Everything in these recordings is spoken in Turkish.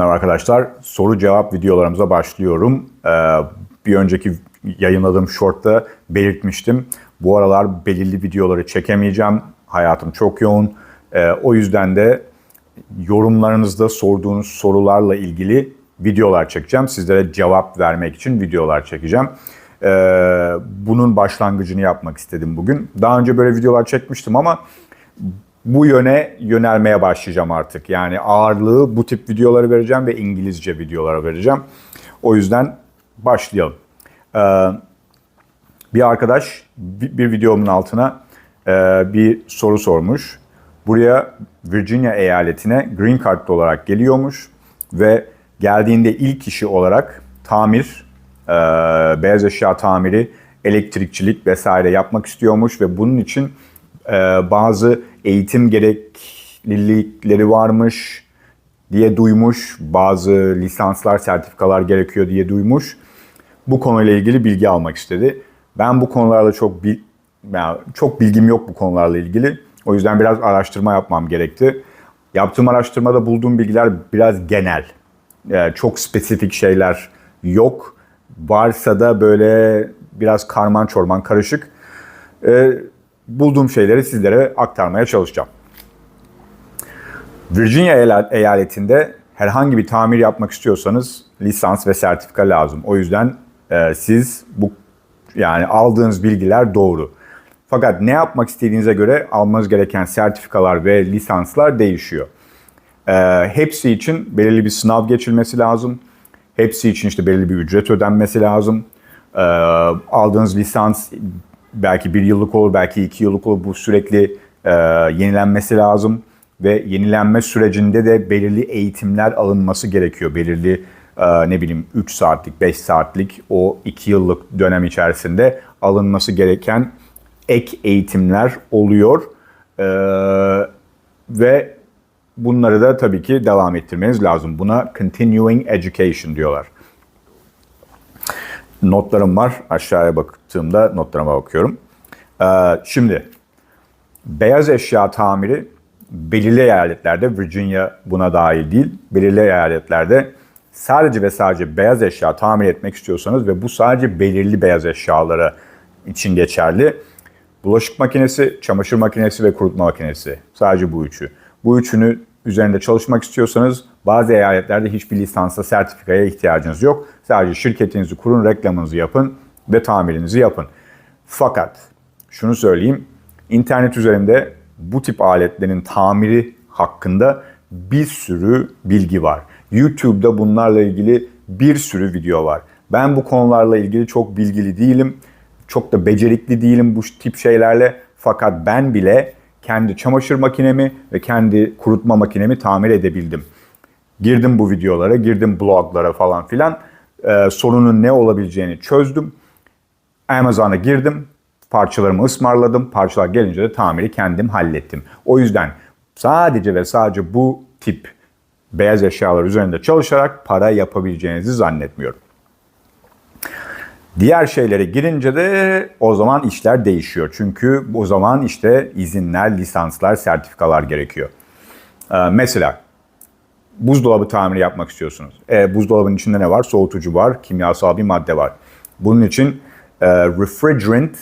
Merhaba arkadaşlar. Soru cevap videolarımıza başlıyorum. Ee, bir önceki yayınladığım short'ta belirtmiştim. Bu aralar belirli videoları çekemeyeceğim. Hayatım çok yoğun. Ee, o yüzden de yorumlarınızda sorduğunuz sorularla ilgili videolar çekeceğim. Sizlere cevap vermek için videolar çekeceğim. Ee, bunun başlangıcını yapmak istedim bugün. Daha önce böyle videolar çekmiştim ama bu yöne yönelmeye başlayacağım artık. Yani ağırlığı bu tip videoları vereceğim ve İngilizce videolara vereceğim. O yüzden başlayalım. Ee, bir arkadaş bir, bir videomun altına e, bir soru sormuş. Buraya Virginia eyaletine Green Card olarak geliyormuş ve geldiğinde ilk işi olarak tamir, e, beyaz eşya tamiri, elektrikçilik vesaire yapmak istiyormuş ve bunun için e, bazı eğitim gereklilikleri varmış diye duymuş. Bazı lisanslar, sertifikalar gerekiyor diye duymuş. Bu konuyla ilgili bilgi almak istedi. Ben bu konularla çok bil, yani çok bilgim yok bu konularla ilgili. O yüzden biraz araştırma yapmam gerekti. Yaptığım araştırmada bulduğum bilgiler biraz genel. Yani çok spesifik şeyler yok. Varsa da böyle biraz karman çorman karışık. Ee, bulduğum şeyleri sizlere aktarmaya çalışacağım. Virginia eyaletinde herhangi bir tamir yapmak istiyorsanız lisans ve sertifika lazım. O yüzden e, siz bu yani aldığınız bilgiler doğru. Fakat ne yapmak istediğinize göre almanız gereken sertifikalar ve lisanslar değişiyor. E, hepsi için belirli bir sınav geçilmesi lazım. Hepsi için işte belirli bir ücret ödenmesi lazım. E, aldığınız lisans belki bir yıllık olur, belki iki yıllık olur. Bu sürekli e, yenilenmesi lazım ve yenilenme sürecinde de belirli eğitimler alınması gerekiyor. Belirli e, ne bileyim 3 saatlik, 5 saatlik o 2 yıllık dönem içerisinde alınması gereken ek eğitimler oluyor. E, ve bunları da tabii ki devam ettirmeniz lazım. Buna continuing education diyorlar notlarım var. Aşağıya baktığımda notlarıma bakıyorum. Ee, şimdi beyaz eşya tamiri belirli eyaletlerde, Virginia buna dahil değil, belirli eyaletlerde sadece ve sadece beyaz eşya tamir etmek istiyorsanız ve bu sadece belirli beyaz eşyalara için geçerli. Bulaşık makinesi, çamaşır makinesi ve kurutma makinesi. Sadece bu üçü. Bu üçünü üzerinde çalışmak istiyorsanız bazı eyaletlerde hiçbir lisansa, sertifikaya ihtiyacınız yok. Sadece şirketinizi kurun, reklamınızı yapın ve tamirinizi yapın. Fakat şunu söyleyeyim, internet üzerinde bu tip aletlerin tamiri hakkında bir sürü bilgi var. YouTube'da bunlarla ilgili bir sürü video var. Ben bu konularla ilgili çok bilgili değilim. Çok da becerikli değilim bu tip şeylerle. Fakat ben bile kendi çamaşır makinemi ve kendi kurutma makinemi tamir edebildim. Girdim bu videolara, girdim bloglara falan filan. Ee, sorunun ne olabileceğini çözdüm. Amazon'a girdim, parçalarımı ısmarladım. Parçalar gelince de tamiri kendim hallettim. O yüzden sadece ve sadece bu tip beyaz eşyalar üzerinde çalışarak para yapabileceğinizi zannetmiyorum. Diğer şeylere girince de o zaman işler değişiyor. Çünkü o zaman işte izinler, lisanslar, sertifikalar gerekiyor. Ee, mesela buzdolabı tamiri yapmak istiyorsunuz. E, buzdolabının içinde ne var? Soğutucu var, kimyasal bir madde var. Bunun için e, refrigerant,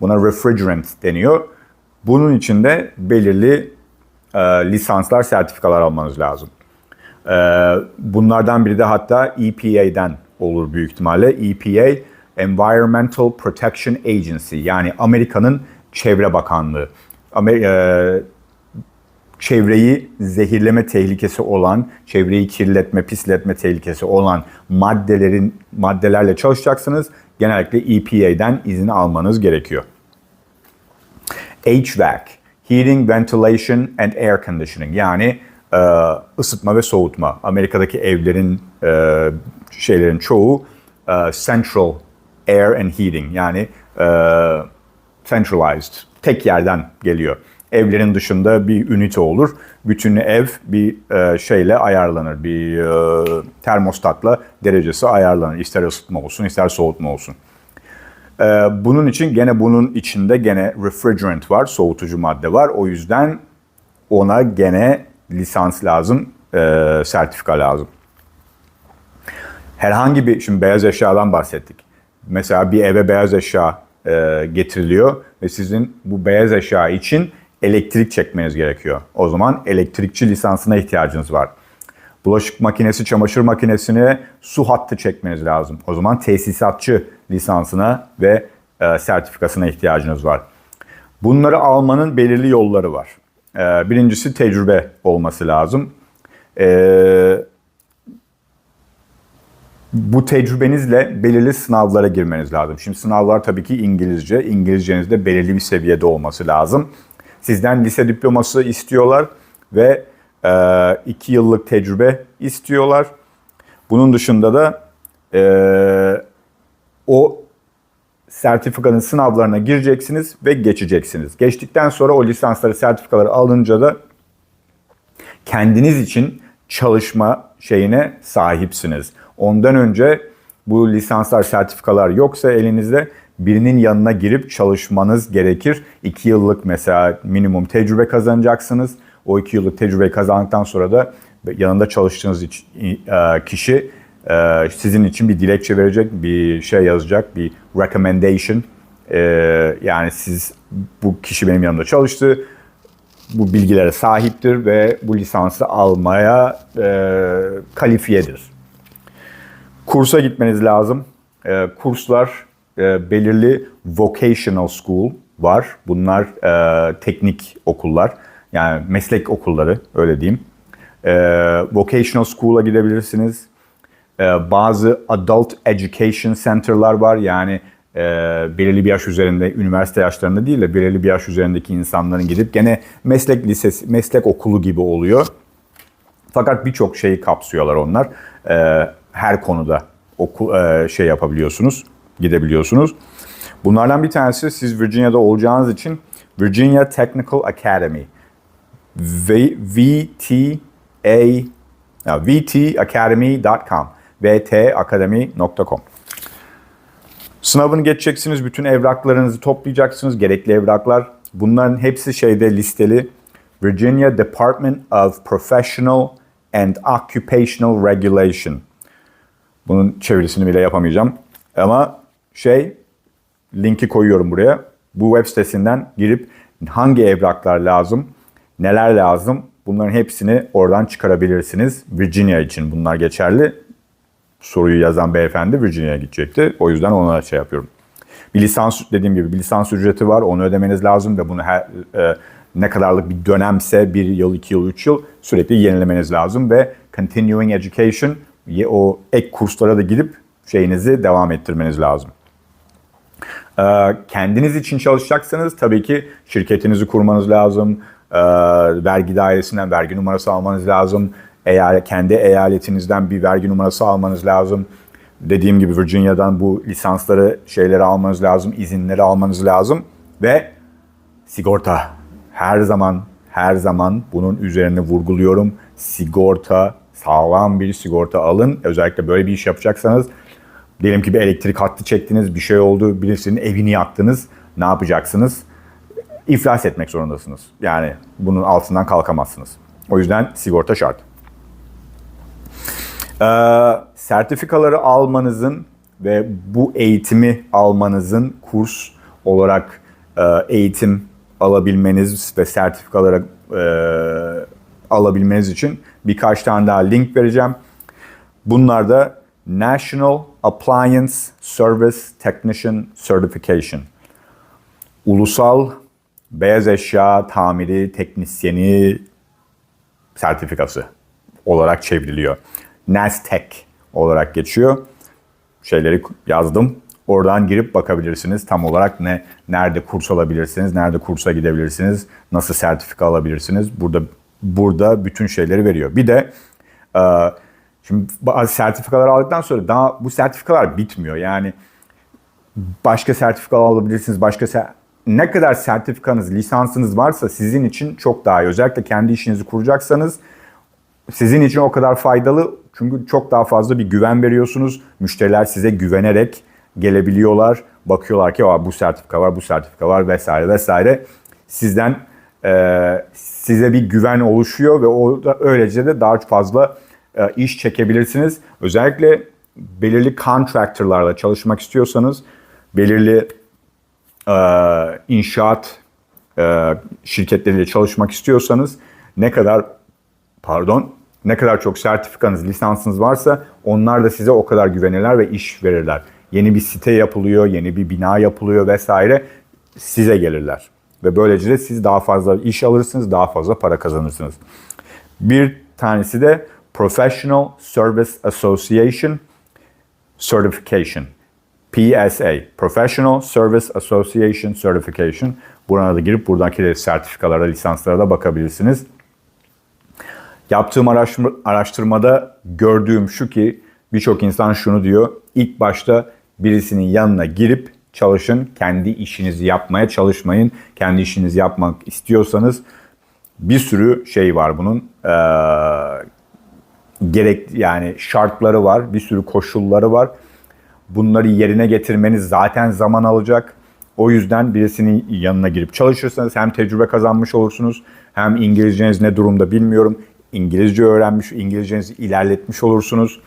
buna refrigerant deniyor. Bunun için de belirli e, lisanslar, sertifikalar almanız lazım. E, bunlardan biri de hatta EPA'den olur büyük ihtimalle. EPA, Environmental Protection Agency yani Amerika'nın Çevre Bakanlığı. Amer e, çevreyi zehirleme tehlikesi olan, çevreyi kirletme, pisletme tehlikesi olan maddelerin maddelerle çalışacaksınız. Genellikle EPA'den izin almanız gerekiyor. HVAC, Heating, Ventilation and Air Conditioning yani e, ısıtma ve soğutma. Amerika'daki evlerin e, şeylerin çoğu e, central air and heating yani e, centralized tek yerden geliyor. Evlerin dışında bir ünite olur. Bütün ev bir e, şeyle ayarlanır. Bir e, termostatla derecesi ayarlanır. İster ısıtma olsun, ister soğutma olsun. E, bunun için gene bunun içinde gene refrigerant var, soğutucu madde var. O yüzden ona gene lisans lazım, e, sertifika lazım. herhangi bir, şimdi beyaz eşyadan bahsettik. Mesela bir eve beyaz eşya e, getiriliyor ve sizin bu beyaz eşya için elektrik çekmeniz gerekiyor. O zaman elektrikçi lisansına ihtiyacınız var. Bulaşık makinesi, çamaşır makinesine su hattı çekmeniz lazım. O zaman tesisatçı lisansına ve e, sertifikasına ihtiyacınız var. Bunları almanın belirli yolları var. E, birincisi tecrübe olması lazım. E, bu tecrübenizle belirli sınavlara girmeniz lazım. Şimdi sınavlar tabii ki İngilizce. İngilizceniz de belirli bir seviyede olması lazım. Sizden lise diploması istiyorlar ve e, iki yıllık tecrübe istiyorlar. Bunun dışında da e, o sertifikanın sınavlarına gireceksiniz ve geçeceksiniz. Geçtikten sonra o lisansları, sertifikaları alınca da kendiniz için çalışma şeyine sahipsiniz. Ondan önce bu lisanslar, sertifikalar yoksa elinizde birinin yanına girip çalışmanız gerekir. 2 yıllık mesela minimum tecrübe kazanacaksınız. O 2 yıllık tecrübeyi kazandıktan sonra da yanında çalıştığınız e, kişi e, sizin için bir dilekçe verecek, bir şey yazacak, bir recommendation. E, yani siz bu kişi benim yanımda çalıştı, bu bilgilere sahiptir ve bu lisansı almaya kalifiyedir. Kursa gitmeniz lazım. Kurslar belirli vocational school var. Bunlar teknik okullar. Yani meslek okulları öyle diyeyim. Vocational school'a gidebilirsiniz ee, bazı adult education center'lar var. Yani e, belirli bir yaş üzerinde, üniversite yaşlarında değil de belirli bir yaş üzerindeki insanların gidip gene meslek lisesi, meslek okulu gibi oluyor. Fakat birçok şeyi kapsıyorlar onlar. E, her konuda oku, e, şey yapabiliyorsunuz, gidebiliyorsunuz. Bunlardan bir tanesi siz Virginia'da olacağınız için Virginia Technical Academy. V, VTA, vtacademy.com vtakademi.com. Sınavını geçeceksiniz, bütün evraklarınızı toplayacaksınız, gerekli evraklar. Bunların hepsi şeyde listeli. Virginia Department of Professional and Occupational Regulation. Bunun çevirisini bile yapamayacağım. Ama şey, linki koyuyorum buraya. Bu web sitesinden girip hangi evraklar lazım, neler lazım bunların hepsini oradan çıkarabilirsiniz. Virginia için bunlar geçerli soruyu yazan beyefendi Virginia'ya gidecekti. O yüzden ona şey yapıyorum. Bir lisans dediğim gibi bir lisans ücreti var. Onu ödemeniz lazım ve bunu her, e, ne kadarlık bir dönemse bir yıl, iki yıl, üç yıl sürekli yenilemeniz lazım ve continuing education o ek kurslara da gidip şeyinizi devam ettirmeniz lazım. Ee, kendiniz için çalışacaksanız tabii ki şirketinizi kurmanız lazım. Ee, vergi dairesinden vergi numarası almanız lazım eğer kendi eyaletinizden bir vergi numarası almanız lazım. Dediğim gibi Virginia'dan bu lisansları, şeyleri almanız lazım, izinleri almanız lazım ve sigorta. Her zaman, her zaman bunun üzerine vurguluyorum. Sigorta, sağlam bir sigorta alın. Özellikle böyle bir iş yapacaksanız diyelim ki bir elektrik hattı çektiniz, bir şey oldu, birisinin evini yaktınız. Ne yapacaksınız? İflas etmek zorundasınız. Yani bunun altından kalkamazsınız. O yüzden sigorta şart. Ee, sertifikaları almanızın ve bu eğitimi almanızın kurs olarak e, eğitim alabilmeniz ve sertifikaları e, alabilmeniz için birkaç tane daha link vereceğim. Bunlar da National Appliance Service Technician Certification. Ulusal beyaz eşya tamiri teknisyeni sertifikası olarak çevriliyor. Nasdaq olarak geçiyor. Şeyleri yazdım. Oradan girip bakabilirsiniz. Tam olarak ne nerede kurs alabilirsiniz, nerede kursa gidebilirsiniz, nasıl sertifika alabilirsiniz. Burada burada bütün şeyleri veriyor. Bir de e, şimdi bazı sertifikalar aldıktan sonra daha bu sertifikalar bitmiyor. Yani başka sertifika alabilirsiniz. Başka ne kadar sertifikanız, lisansınız varsa sizin için çok daha iyi. Özellikle kendi işinizi kuracaksanız sizin için o kadar faydalı çünkü çok daha fazla bir güven veriyorsunuz. Müşteriler size güvenerek gelebiliyorlar. Bakıyorlar ki bu sertifika var, bu sertifika var vesaire vesaire. Sizden e, size bir güven oluşuyor ve o da öylece de daha fazla e, iş çekebilirsiniz. Özellikle belirli contractorlarla çalışmak istiyorsanız, belirli e, inşaat e, şirketleriyle çalışmak istiyorsanız ne kadar pardon ne kadar çok sertifikanız, lisansınız varsa onlar da size o kadar güvenirler ve iş verirler. Yeni bir site yapılıyor, yeni bir bina yapılıyor vesaire size gelirler. Ve böylece de siz daha fazla iş alırsınız, daha fazla para kazanırsınız. Bir tanesi de Professional Service Association Certification. PSA, Professional Service Association Certification. Buraya da girip buradaki de sertifikalara, lisanslara da bakabilirsiniz. Yaptığım araştırma, araştırmada gördüğüm şu ki birçok insan şunu diyor. İlk başta birisinin yanına girip çalışın. Kendi işinizi yapmaya çalışmayın. Kendi işinizi yapmak istiyorsanız bir sürü şey var bunun. Ee, gerek yani şartları var, bir sürü koşulları var. Bunları yerine getirmeniz zaten zaman alacak. O yüzden birisinin yanına girip çalışırsanız hem tecrübe kazanmış olursunuz hem İngilizceniz ne durumda bilmiyorum. İngilizce öğrenmiş, İngilizcenizi ilerletmiş olursunuz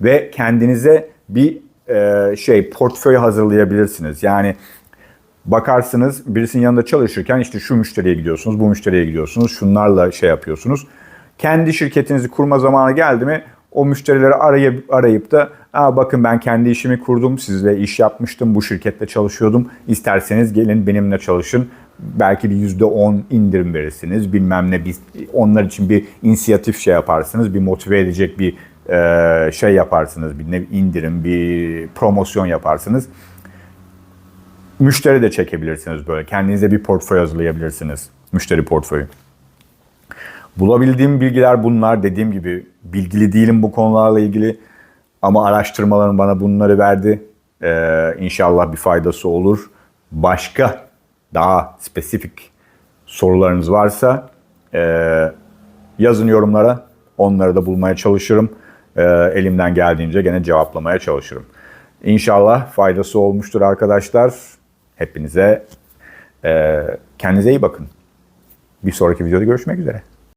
ve kendinize bir e, şey portföy hazırlayabilirsiniz. Yani bakarsınız birisinin yanında çalışırken işte şu müşteriye gidiyorsunuz, bu müşteriye gidiyorsunuz, şunlarla şey yapıyorsunuz. Kendi şirketinizi kurma zamanı geldi mi o müşterileri arayıp, arayıp da Aa, bakın ben kendi işimi kurdum, sizle iş yapmıştım, bu şirkette çalışıyordum. İsterseniz gelin benimle çalışın. Belki bir yüzde on indirim verirsiniz, bilmem ne. Bir, onlar için bir inisiyatif şey yaparsınız, bir motive edecek bir e, şey yaparsınız, bir ne, indirim, bir promosyon yaparsınız. Müşteri de çekebilirsiniz böyle. Kendinize bir portföy hazırlayabilirsiniz. Müşteri portföyü. Bulabildiğim bilgiler bunlar. Dediğim gibi bilgili değilim bu konularla ilgili. Ama araştırmalarım bana bunları verdi. Ee, inşallah bir faydası olur. Başka daha spesifik sorularınız varsa e, yazın yorumlara. Onları da bulmaya çalışırım. E, elimden geldiğince gene cevaplamaya çalışırım. İnşallah faydası olmuştur arkadaşlar. Hepinize e, kendinize iyi bakın. Bir sonraki videoda görüşmek üzere.